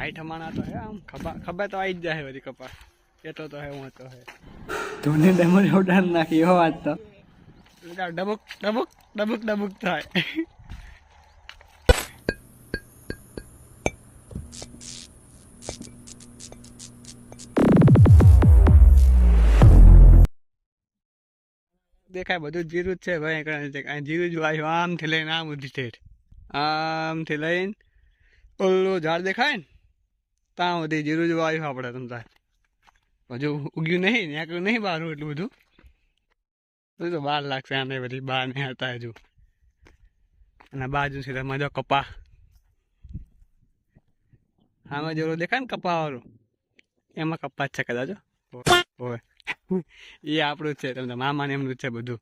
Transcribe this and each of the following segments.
Height ઠમાણા તો હે આમ. ખબર ખબર તો આવી જ જાય બધી કપા કેતો તો હે હું તો હે. તું ડેમોને ઉડાન નાખી એવો વાત તો. ડબુક ડબુક ડબુક ડબુક થાય. દેખાય બધું જીરું જ છે ભાઈ કારણ છે જીરું જ વાવ્યું આમથી લઈને આમ ઉધી ઠેઠ. આમથી લઈને ઓલું ઝાડ દેખાય ને? ત્યાં સુધી જીરું જોવા આવ્યું આપણે તમતા હજુ ઉગ્યું નહીં નીકળ્યું નહીં બહાર એટલું બધું. બધું તો બહાર લાગશે આને બધી બહાર નહીં હતા હજુ. અને બાજુ છે મજો કપા. આમાં જરૂર દેખાય ને કપા વાળું એમાં કપા જ છે કદાચ. હોય એ આપણું જ છે તમને મામાને એમનું જ છે બધું.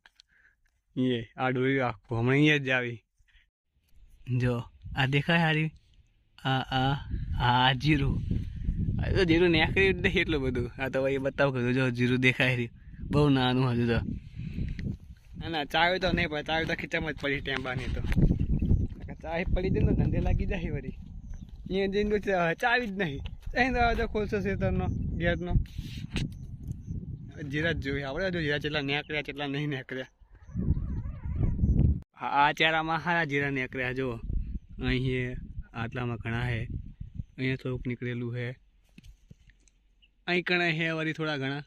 એ આ ડોરી આખું, હમણાં અહીંયા જ આવી. જો, આ દેખાય હારી? આ આ આ જીરું. તો જીરું નેકરી નહીં એટલું બધું. આ તો ભાઈ બતાવ કરું જો જીરું દેખાય રહ્યું. બહુ નાનું હજુ તો ના ના ચાવી તો નહીં પડે ચાવી તો ખીચામાં જ પડી ટેમ્બાની તો. ચાવી પડી જાય ને ધંધે લાગી જાય વળી. અહીંયા જઈને ચાવી જ નહીં. અહીં હવે ખોલશો શેતરનો ગેટનો જીરા જ જોઈએ. આપણે જો જીરા જેટલા નીકળ્યા જેટલા નહીં નીકળ્યા. આ ચારામાં હારા જીરા નીકળ્યા જો અહીં આટલામાં ઘણા હે. અહીંયા થોડુંક નીકળેલું છે અહીં ઘણા હે વળી થોડા ઘણા.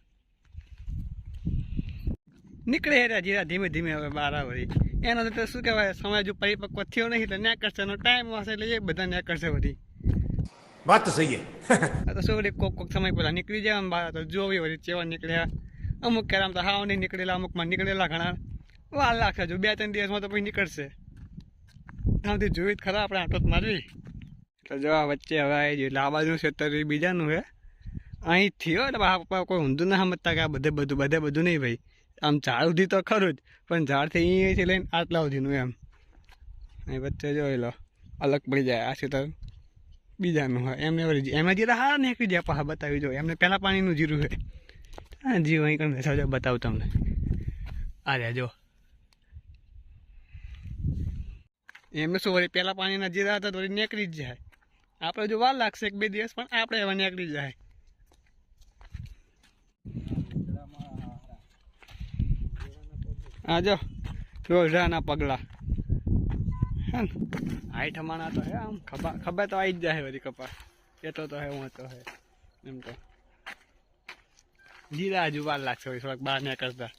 નીકળે છે જીરા ધીમે ધીમે હવે બહાર આવે એનો તો શું કહેવાય સમય જો પરિપક્વ થયો નહીં તો ન્યા કરશે એનો ટાઈમ હશે એટલે એ બધા ન્યા કરશે બધી વાત તો સહી તો શું વળી કોક કોક સમય પહેલાં નીકળી જાય બાર તો જોવી વળી ચેવા નીકળ્યા. અમુક કેરામ તો હાવ નહીં નીકળેલા અમુકમાં નીકળેલા ઘણા. વાર લાગશે જો બે ત્રણ દિવસમાં તો પછી નીકળશે. આમથી જોઈ ખરા, આપણે આટો જ મારવી. એટલે જો આ વચ્ચે હવે આવી જોઈએ એટલે આ બાજુ બીજાનું છે. અહીં થયો એટલે પપ્પા કોઈ ઊંધું ના સમજતા કે આ બધે બધું બધે બધું નહીં ભાઈ. આમ ઝાડ સુધી તો ખરું જ, પણ ઝાડથી અહીંથી લઈને આટલા સુધીનું એમ. અહીં વચ્ચે જોઈ લો, અલગ પડી જાય. આ ખેતર બીજાનું હોય. એમને વળી એમાં જીરા હા નીકળી જાય પાછા, બતાવી જો. એમને પહેલાં પાણીનું જીરું છે. હા જીવ અહીં કંઈ બેસા બતાવું તમને. આ રહ્યા, જો. એમને શું, વળી પહેલાં પાણીના જીરા હતા તો વળી નીકળી જ જાય. આપણે જો વાર લાગશે એક બે દિવસ, પણ આપણે એવા નીકળી જાય. આજો રોજાના પગલા. હાઈટ હમણાં તો હે આમ ખબર ખબર તો આવી જ જાય બધી કપા એટલો તો હે, હું તો હે. એમ તો. જીરા હજુ વાર લાગશે થોડાક બહાર ના કરતા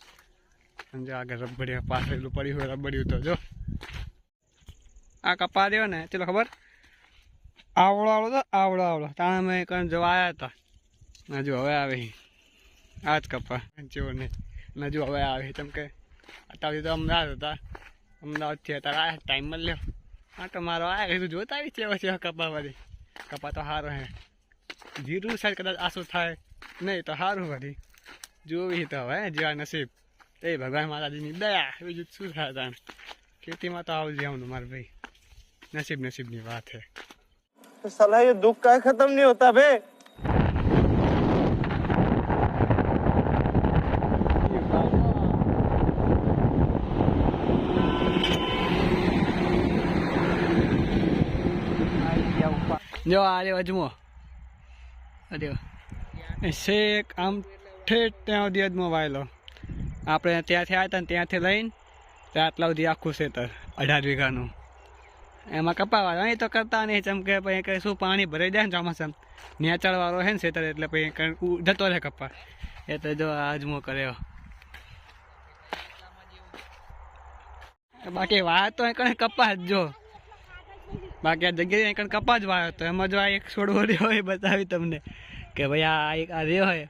સમજો આગળ રબડિયા પાછળ પડ્યું હોય રબડ્યું તો જો. આ કપા રહ્યો ને, ચલો ખબર? આવડો આવડો તો આવડો આવડો. તાણે અમે કણ જવા આવ્યા હતા. હજુ હવે આવે. આ જ કપા. જેવો ને હજુ હવે આવે. કેમ કે અત્યારે તો અમદાવાદ હતા. અમદાવાદથી અત્યારે આ ટાઈમ લ્યો હા, તો મારો આ કીધું જોતા આવી છે પછી કપા વાળી કપા તો સારો હે. જીરું સાહેબ કદાચ આસું થાય. નહીં, તો સારું વળી જોવી તો હવે, જેવા નસીબ. એ ભગવાન માતાજીની દયા. બીજું શું થાય તાણ? ખેતીમાં તો આવું જ આવવાનું મારે ભાઈ નસીબ નસીબની વાત છે साला ये दुख का खत्म नहीं होता बे જો આ રહ્યો અજમો અરે શેક આમ ઠેઠ ત્યાં સુધી અજમો વાયેલો આપણે ત્યાંથી આવ્યા હતા ને ત્યાંથી લઈને ત્યાં આટલા સુધી આખું ખેતર અઢાર વીઘાનું એમાં કપાવા અહીં તો કરતા નહીં. ચમકે પછી કંઈ શું પાણી ભરાઈ જાય ને ચોમાસામાં નેચાળવાળો છે ને ખેતર એટલે પછી જતો રહે કપા. એ તો જો આ અજમો કર્યો બાકી વાત તો કણે કપા જ જો. બાકી આ જગ્યાએ કણ કપા જ વાયો તો એમાં જો આ એક છોડવો રહ્યો હોય એ બતાવી તમને કે ભાઈ આ એક આ રહ્યો હોય.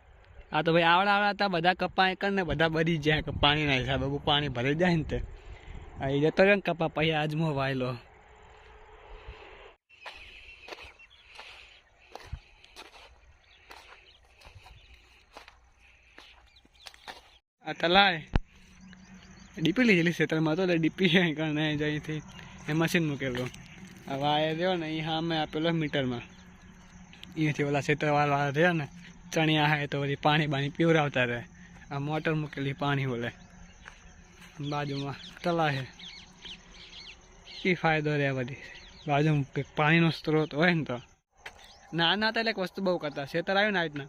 આ તો ભાઈ આવડા આવડા હતા, બધા કપા એક ને બધા બરી જાય પાણીના હિસાબે બહુ પાણી ભરાઈ જાય ને તે. એ જતો રહ્યો ને કપા, પછી આજમો વાયેલો. આ તલાય. ડીપી લીધેલી ખેતરમાં તો ડીપી કારણ અહીંથી એ મશીન મૂકેલું. આ વાયર રહ્યો ને એ સામે આપેલો મીટરમાં. અહીંયાથી ઓલા ખેતરવાળા રહ્યા ને, ચણિયા હે તો પછી પાણી બાણી પીવરાવતા રહે. આ મોટર મૂકેલી પાણી ઓલે. બાજુમાં તલા છે. એ ફાયદો રહે બધી બાજુમાં પાણીનો સ્ત્રોત હોય ને તો. નાના હતા એટલે એક વસ્તુ બહુ કરતા. શેતર આવ્યું ને આ રીતના.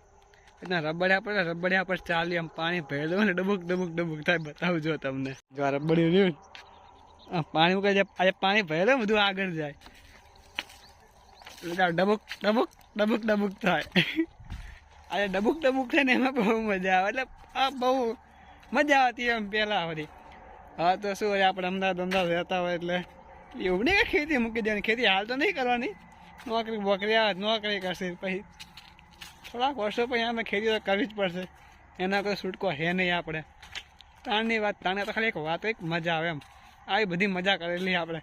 એટલે રબડ્યા પર રબડ્યા પર ચાલી આમ પાણી ભરેલું ને ડબુક ડબુક ડબુક થાય, બતાવજો તમને. જો આ રબડ્યું રહ્યું આ પાણી છે આજે પાણી ભરેલું બધું આગળ જાય. ડબુક ડબુક ડબુક ડબુક થાય. આજે ડબુક ડબુક થાય ને એમાં બહુ મજા આવે. એટલે આ બહુ મજા આવતી એમ પહેલાં બધી હા, તો શું હોય, આપણે અમદાવાદ અમદાવાદ રહેતા હોય એટલે એવું નહીં ખેતી મૂકી દેવાની ખેતી હાલ તો નહીં કરવાની. નોકરી, બોકરી આવે, નોકરી કરશે પછી. થોડાક વર્ષો પછી અમે ખેતી તો કરવી જ પડશે. એના કોઈ છૂટકો હે નહીં આપણે. તાણની વાત, તાણે તો ખાલી એક વાત, એક મજા આવે એમ. આવી બધી મજા કરેલી આપણે.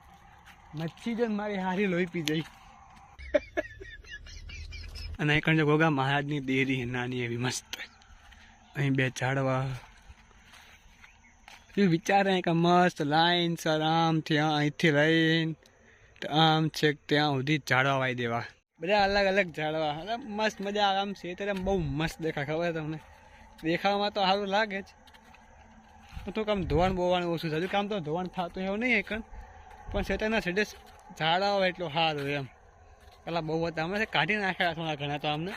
મચ્છી જ ને મારી હારી લોહી પી જઈ. અને અહીં જો ગોગા મહારાજની દેરી નાની એવી મસ્ત. અહીં બે ઝાડવા. વિચારે કે મસ્ત લાઈન સર, આમથી અહીંથી લઈને આમ છેક ત્યાં સુધી ઝાડવા વાવી દેવા. બધા અલગ અલગ ઝાડવા. એટલે મસ્ત મજા આવે આમ છે ત્યારે બહુ મસ્ત દેખાય, ખબર તમને? દેખાવામાં તો સારું લાગે જ. તો કામ ધોવાણ બોવાણ ઓછું થતું કામ તો ધોવાણ થતું એવું નહીં એકણ પણ શેતરના છેડે ઝાડા હોય એટલું સારું એમ. પેલા બહુ હતા. અમે કાઢી નાખ્યા થોડા ઘણા તો અમને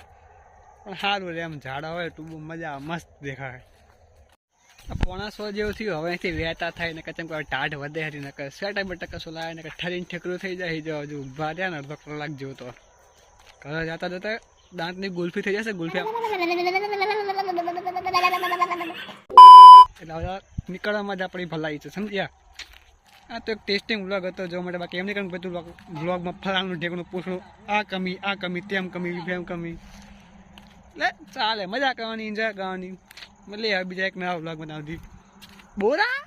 પણ સારું રહે એમ. ઝાડા હોય એટલું બહુ મજા મસ્ત દેખાય. પોણા સો જેવું થયું. હવે અહીંથી વહેતા થાય ને કચમ કોઈ ટાઢ વધે હતી ને સેટા બેટા કશું લાવે ને ઠરીને ઠેકરું થઈ જાય. જો હજુ ઊભા રહ્યા ને, અડધો કલાક જેવું તો. ઘરે જતા જતા દાંતની ગુલ્ફી થઈ જશે, ગુલ્ફી એટલે હવે નીકળવામાં જ આપણી ભલાઈ છે, સમજ્યા? આ તો એક ટેસ્ટિંગ વ્લોગ હતો, જોવા માટે બાકી એમ નહીં કંઈ બધું વ્લોગમાં ફલાણું ઢેકણું પૂછણું આ કમી આ કમી, તેમ કમી ફેમ કમી. એટલે ચાલે, મજા કરવાની એન્જોય કરવાની. મળી હવે બીજા એક નવા વ્લોગ બનાવતી બોરા?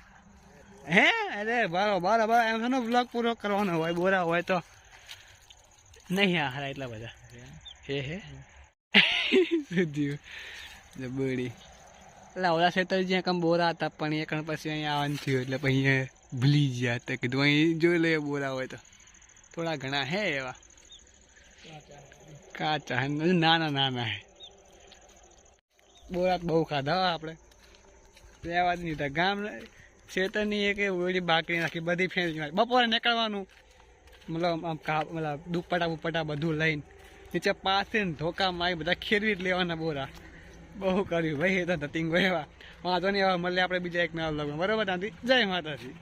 હે? અરે બારો બારો બરો એમ છે વ્લોગ પૂરો કરવાનો હોય, બોરા હોય તો. નહીં આ હારા એટલા બધા. હે હે? જબડી એટલે ઓલા ખેતર જ્યાં કામ બોરા હતા પણ એ કણ પછી અહીંયા આવવાનું થયું એટલે પછી અહીંયા ભૂલી ગયા તો કીધું અહીં જોઈ લઈએ બોરા હોય તો. થોડા ઘણા હે એવા. કાચા નાના નાના હે. બોરા બહુ ખાધા આપણે. રહેવા જ નહીં ગામ શેતરની એક ઓળી બાકરી નાખી બધી ફેંકી બપોરે નીકળવાનું. મતલબ આમ કા મતલબ દુપટ્ટા બુપટ્ટા બધું લઈને નીચે પાસે ધોકા મારી બધા ખેરવી જ લેવાના બોરા. બહુ કર્યું ભાઈ, એ તો ધતિંગ એવા. વાંધો નહીં, હવે મળે આપણે બીજા એક નવા લગ્ન બરોબર ત્યાંથી જય માતાજી.